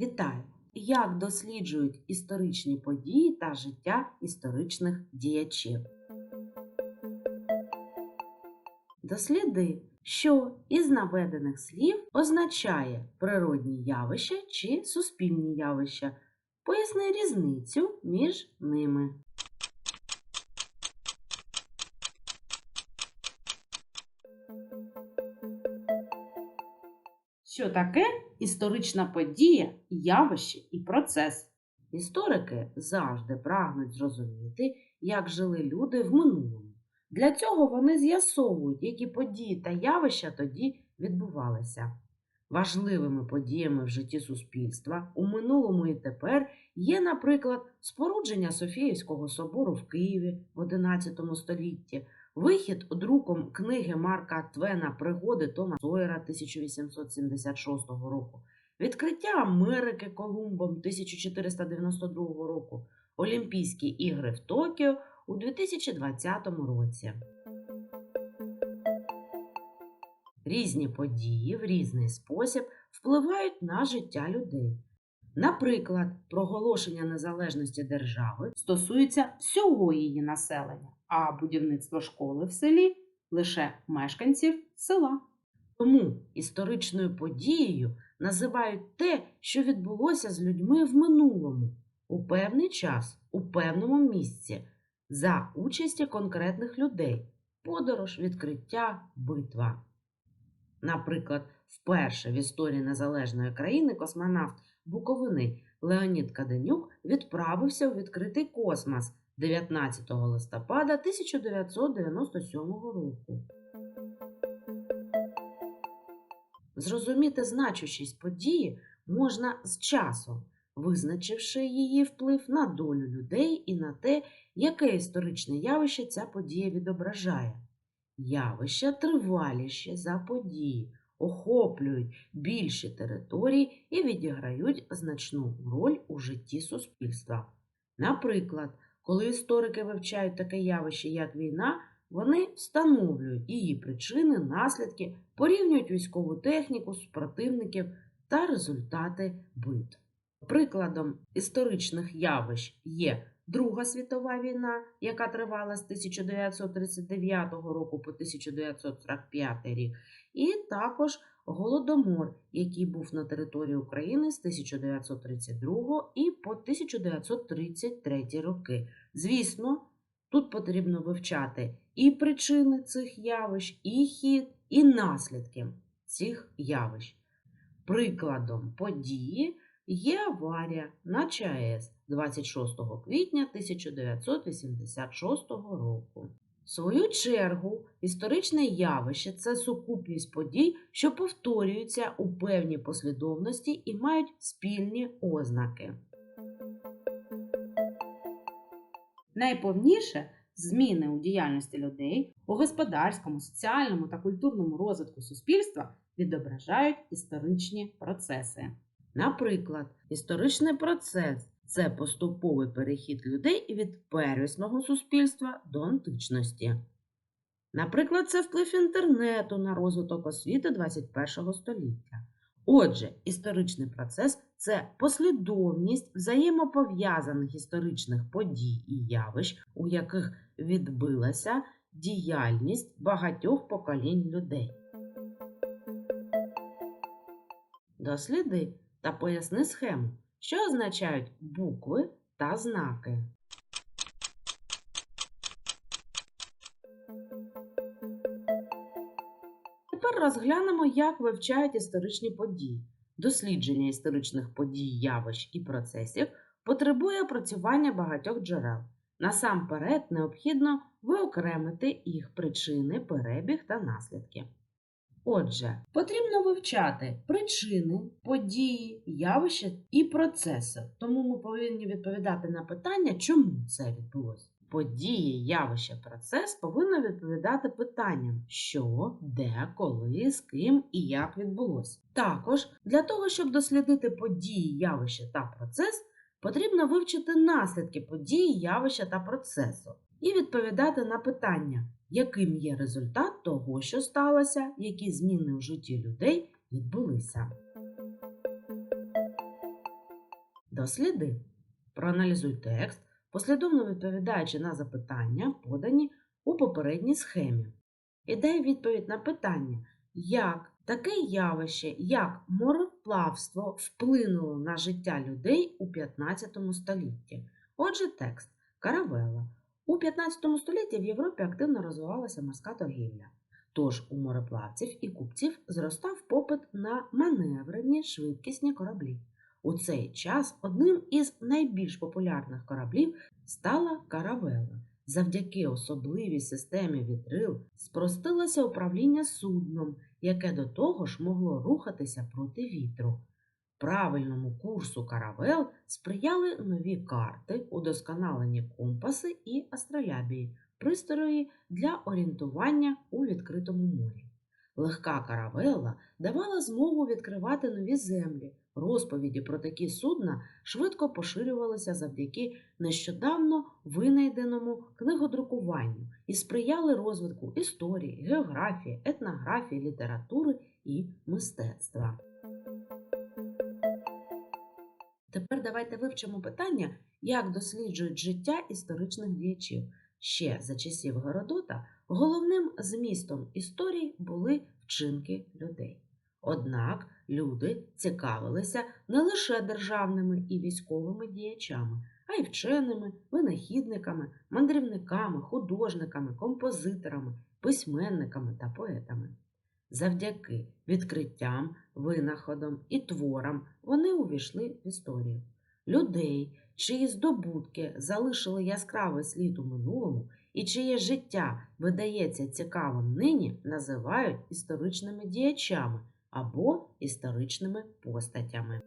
Вітаю! Як досліджують історичні події та життя історичних діячів? Досліди, що із наведених слів означає природні явища чи суспільні явища. Поясни різницю між ними. Що таке історична подія, явище і процес? Історики завжди прагнуть зрозуміти, як жили люди в минулому. Для цього вони з'ясовують, які події та явища тоді відбувалися. Важливими подіями в житті суспільства у минулому і тепер є, наприклад, спорудження Софіївського собору в Києві в XI столітті, Вихід друком книги Марка Твена Пригоди Тома Сойера 1876 року, відкриття Америки Колумбом 1492 року, Олімпійські ігри в Токіо у 2020 році. Різні події в різний спосіб впливають на життя людей. Наприклад, проголошення незалежності держави стосується всього її населення, а будівництво школи в селі лише мешканців села. Тому історичною подією називають те, що відбулося з людьми в минулому, у певний час, у певному місці, за участі конкретних людей, подорож, відкриття, битва. Наприклад, вперше в історії незалежної країни космонавт Буковини Леонід Каденюк відправився у відкритий космос 19 листопада 1997 року. Зрозуміти значущість події можна з часом, визначивши її вплив на долю людей і на те, яке історичне явище ця подія відображає. Явища триваліші за події, охоплюють більші території і відіграють значну роль у житті суспільства. Наприклад, коли історики вивчають таке явище, як війна, вони встановлюють її причини, наслідки, порівнюють військову техніку, супротивників та результати битв. Прикладом історичних явищ є Друга світова війна, яка тривала з 1939 року по 1945 рік, і також Голодомор, який був на території України з 1932 і по 1933 роки. Звісно, тут потрібно вивчати і причини цих явищ, і хід, і наслідки цих явищ. Прикладом події є аварія на ЧАЕС 26 квітня 1986 року. Свою чергу, історичне явище це сукупність подій, що повторюються у певній послідовності і мають спільні ознаки. Найповніше зміни у діяльності людей у господарському, соціальному та культурному розвитку суспільства відображають історичні процеси. Наприклад, історичний процес це поступовий перехід людей від первісного суспільства до античності. Наприклад, це вплив інтернету на розвиток освіти 21 століття. Отже, історичний процес це послідовність взаємопов'язаних історичних подій і явищ, у яких відбилася діяльність багатьох поколінь людей. Досліди та поясни схему, що означають букви та знаки. Тепер розглянемо, як вивчають історичні події. Дослідження історичних подій, явищ і процесів потребує опрацювання багатьох джерел. Насамперед необхідно виокремити їх причини, перебіг та наслідки. Отже, потрібно вивчати причини, події, явища і процеси. Тому ми повинні відповідати на питання, чому це відбулося. Події, явище, процес повинно відповідати питанням, що, де, коли, з ким і як відбулося. Також для того, щоб дослідити події, явище та процес, потрібно вивчити наслідки події, явища та процесу і відповідати на питання, яким є результат того, що сталося, які зміни у житті людей відбулися. Досліди. Проаналізуй текст, послідовно відповідаючи на запитання, подані у попередній схемі. І дай відповідь на питання, як таке явище, як мореплавство вплинуло на життя людей у 15 столітті. Отже, текст Каравела. У 15 столітті в Європі активно розвивалася морська торгівля. Тож у мореплавців і купців зростав попит на маневрені швидкісні кораблі. У цей час одним із найбільш популярних кораблів стала каравела. Завдяки особливій системі вітрил спростилося управління судном, яке до того ж могло рухатися проти вітру. Правильному курсу каравел сприяли нові карти, удосконалені компаси і астролябії, пристрої для орієнтування у відкритому морі. Легка каравела давала змогу відкривати нові землі. Розповіді про такі судна швидко поширювалися завдяки нещодавно винайденому книгодрукуванню і сприяли розвитку історії, географії, етнографії, літератури і мистецтва. Тепер давайте вивчимо питання, як досліджують життя історичних діячів. Ще за часів Геродота головним змістом історії були вчинки людей. Однак люди цікавилися не лише державними і військовими діячами, а й вченими, винахідниками, мандрівниками, художниками, композиторами, письменниками та поетами. Завдяки відкриттям, винаходам і творам вони увійшли в історію. Людей, чиї здобутки залишили яскравий слід у минулому і чиє життя видається цікавим нині, називають історичними діячами або історичними постатями.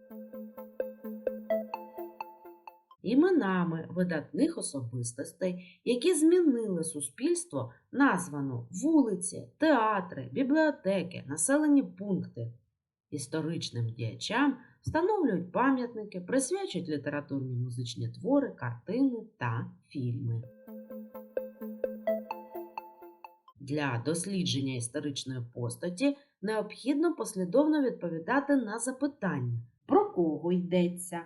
Іменами видатних особистостей, які змінили суспільство, названо вулиці, театри, бібліотеки, населені пункти. Історичним діячам встановлюють пам'ятники, присвячують літературні музичні твори, картини та фільми. Для дослідження історичної постаті необхідно послідовно відповідати на запитання, про кого йдеться,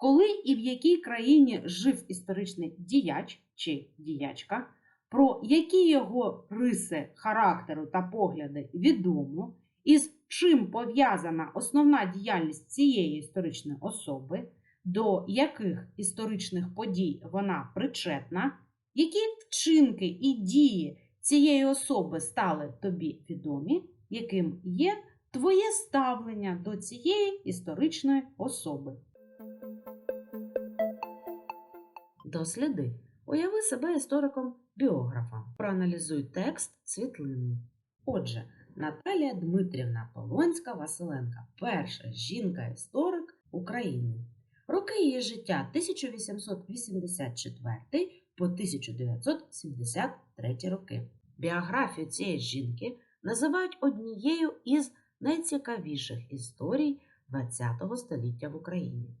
коли і в якій країні жив історичний діяч чи діячка, про які його риси характеру та погляди відомо, із чим пов'язана основна діяльність цієї історичної особи, до яких історичних подій вона причетна, які вчинки і дії цієї особи стали тобі відомі, яким є твоє ставлення до цієї історичної особи. Досліди. Уяви себе істориком-біографом. Проаналізуй текст світлини. Отже, Наталія Дмитрівна Полонська Василенка перша жінка-історик України. Роки її життя 1884 по 1973 роки. Біографію цієї жінки називають однією із найцікавіших історій ХХ століття в Україні.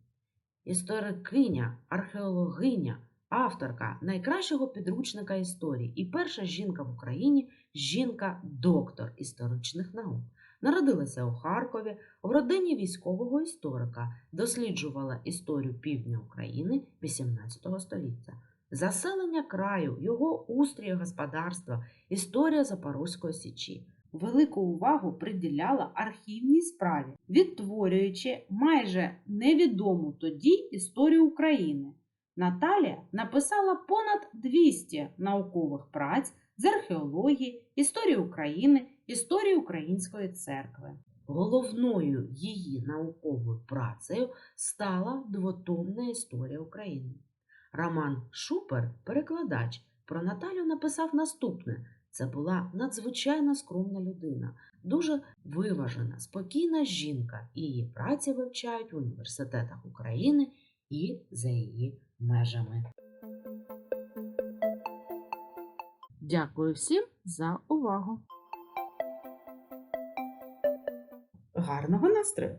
Історикиня, археологиня, авторка найкращого підручника історії і перша жінка в Україні жінка-доктор історичних наук. Народилася у Харкові в родині військового історика, досліджувала історію півдня України XVIII століття. Заселення краю, його устрій господарства, історія Запорозької січі. Велику увагу приділяла архівній справі, відтворюючи майже невідому тоді історію України. Наталія написала понад 200 наукових праць з археології, історії України, історії Української церкви. Головною її науковою працею стала двотомна історія України. Роман Шупер, перекладач, про Наталю написав наступне: це була надзвичайно скромна людина, дуже виважена, спокійна жінка, і її праці вивчають в університетах України і за її межами. Дякую всім за увагу. Гарного настрою!